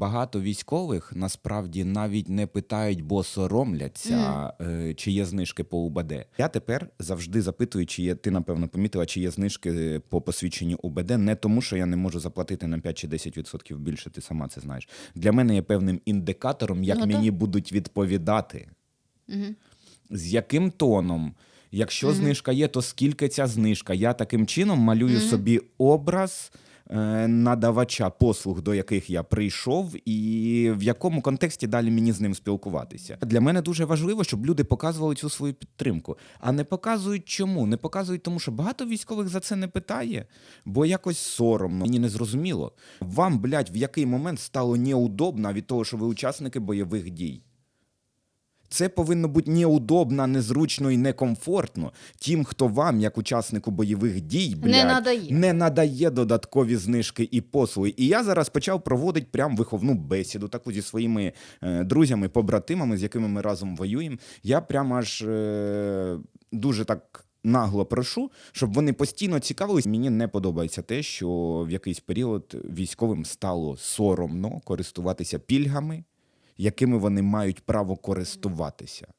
багато військових насправді навіть не питають, бо соромляться, е, чи є знижки по УБД. Я тепер завжди запитую, чи є ти напевно помітила, чи є знижки по посвідченню УБД, не тому, що я не можу заплатити на 5 чи 10% більше. Ти сама це знаєш. Для мене є певним індикатором, як Ну, так. мені будуть відповідати Мгм. з яким тоном. Якщо знижка є, то скільки ця знижка? Я таким чином малюю собі образ надавача послуг, до яких я прийшов, і в якому контексті далі мені з ним спілкуватися. Для мене дуже важливо, щоб люди показували цю свою підтримку. А не показують чому? Не показують тому, що багато військових за це не питає, бо якось соромно. Мені не зрозуміло. Вам, блядь, в який момент стало неудобно від того, що ви учасники бойових дій. Це повинно бути неудобно, незручно і некомфортно тим, хто вам, як учаснику бойових дій, блядь, надає. не надає додаткові знижки і послуги. І я зараз почав проводити прям виховну бесіду таку зі своїми е, друзями, побратимами, з якими ми разом воюємо. Я прямо аж е, дуже так. Нагло прошу, щоб вони постійно цікавились. Мені не подобається те, що в якийсь період військовим стало соромно користуватися пільгами, якими вони мають право користуватися.